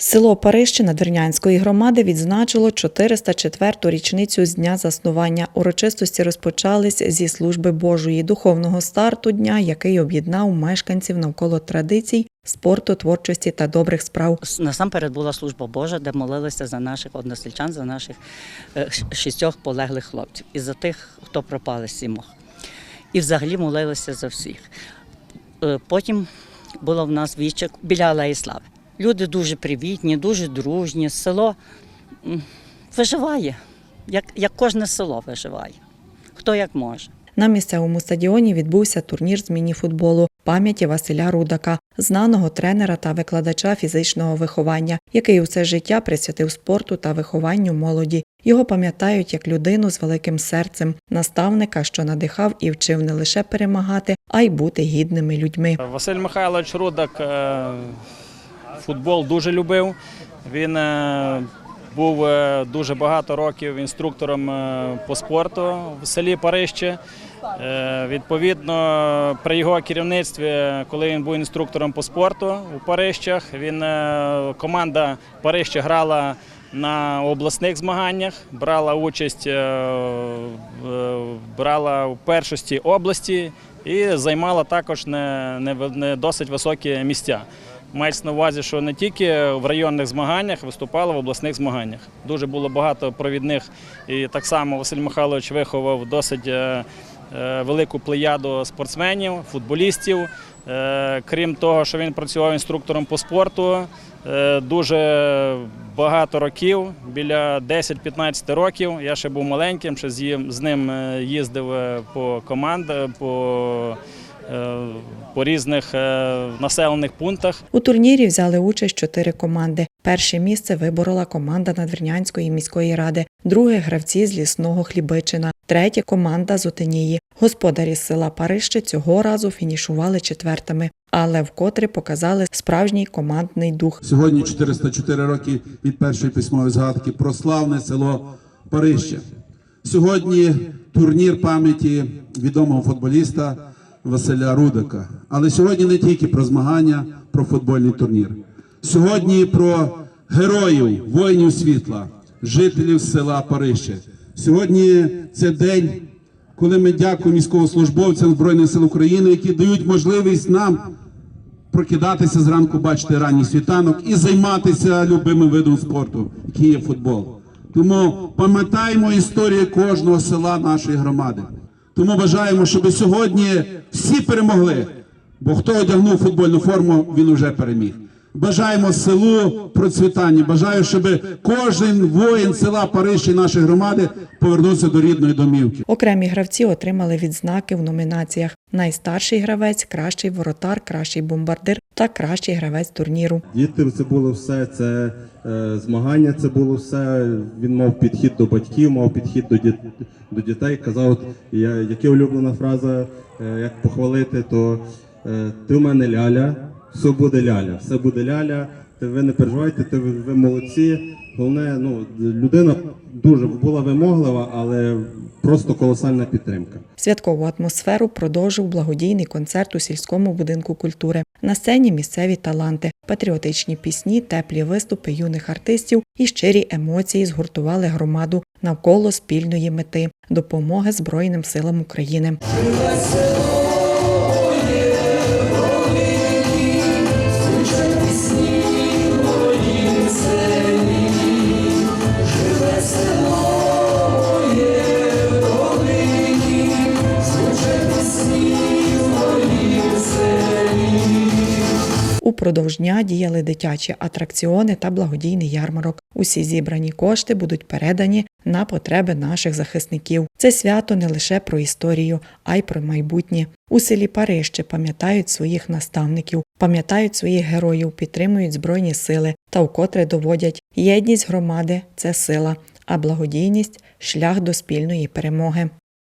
Село Парище Надвірнянської громади відзначило 404-ту річницю з дня заснування. Урочистості розпочались зі служби Божої духовного старту дня, який об'єднав мешканців навколо традицій, спорту, творчості та добрих справ. Насамперед була служба Божа, де молилися за наших односельчан, за наших е, шістьох полеглих хлопців і за тих, хто пропали сімох. І взагалі молилися за всіх. Е, Потім було в нас віче біля Алеї Слави. Люди дуже привітні, дуже дружні. Село виживає, як, як кожне село виживає. Хто як може. На місцевому стадіоні відбувся турнір з міні-футболу пам'яті Василя Рудака, знаного тренера та викладача фізичного виховання, який усе життя присвятив спорту та вихованню молоді. Його пам'ятають як людину з великим серцем, наставника, що надихав і вчив не лише перемагати, а й бути гідними людьми. Василь Михайлович Рудак е, футбол дуже любив. Він е, був е, дуже багато років інструктором е, по спорту в селі Парище. Е, Відповідно, при його керівництві, коли він був інструктором по спорту у Парищах, він команда Парище грала на обласних змаганнях, брала участь, брала в першості області і займала також не, не, не досить високі місця. Мається на увазі, що не тільки в районних змаганнях виступала в обласних змаганнях. Дуже було багато провідних, і так само Василь Михайлович виховав досить е, е, велику плеяду спортсменів, футболістів. Е, Крім того, що він працював інструктором по спорту дуже багато років, біля 10-15 років. Я ще був маленьким, ще з ним їздив по командах, по, по різних е, населених пунктах. У турнірі взяли участь чотири команди. Перше місце виборола команда Надвірнянської міської ради, друге гравці з лісного Хлібичина, третє команда з Отинії. Господарі з села Парище цього разу фінішували четвертими, але вкотре показали справжній командний дух. Сьогодні 404 роки від першої письмової згадки про славне село Парище. Сьогодні турнір пам'яті відомого футболіста Василя Рудика. Але сьогодні не тільки про змагання, про футбольний турнір. Сьогодні про героїв, воїнів світла, жителів села Парище. Сьогодні це день, коли ми дякуємо військовослужбовцям Збройних сил України, які дають можливість нам прокидатися зранку, бачити ранній світанок і займатися любимим видом спорту, який є футбол. Тому пам'ятаємо історію кожного села нашої громади. Тому бажаємо, щоб сьогодні всі перемогли. Бо хто одягнув футбольну форму, він уже переміг. Бажаємо селу процвітання. Бажаю, щоб кожен воїн села Парижі нашої громади повернувся до рідної домівки. Окремі гравці отримали відзнаки в номінаціях: найстарший гравець, кращий воротар, кращий бомбардир та кращий гравець турніру. Діти це було все, це е, змагання, це було все. Він мав підхід до батьків, мав підхід до, діт, до дітей. Казав, от, я, яка улюблена фраза, е, як похвалити, то е, ти в мене ляля, все буде ляля, все буде ляля. Ви не переживайте, ти ви, ви молодці. Головне, ну людина дуже була вимоглива, але просто колосальна підтримка. Святкову атмосферу продовжив благодійний концерт у сільському будинку культури. На сцені місцеві таланти, патріотичні пісні, теплі виступи юних артистів і щирі емоції згуртували громаду навколо спільної мети допомоги Збройним силам України. Упродовж дня діяли дитячі атракціони та благодійний ярмарок. Усі зібрані кошти будуть передані на потреби наших захисників. Це свято не лише про історію, а й про майбутнє. У селі Парище пам'ятають своїх наставників, пам'ятають своїх героїв, підтримують збройні сили та вкотре доводять єдність громади це сила, а благодійність шлях до спільної перемоги.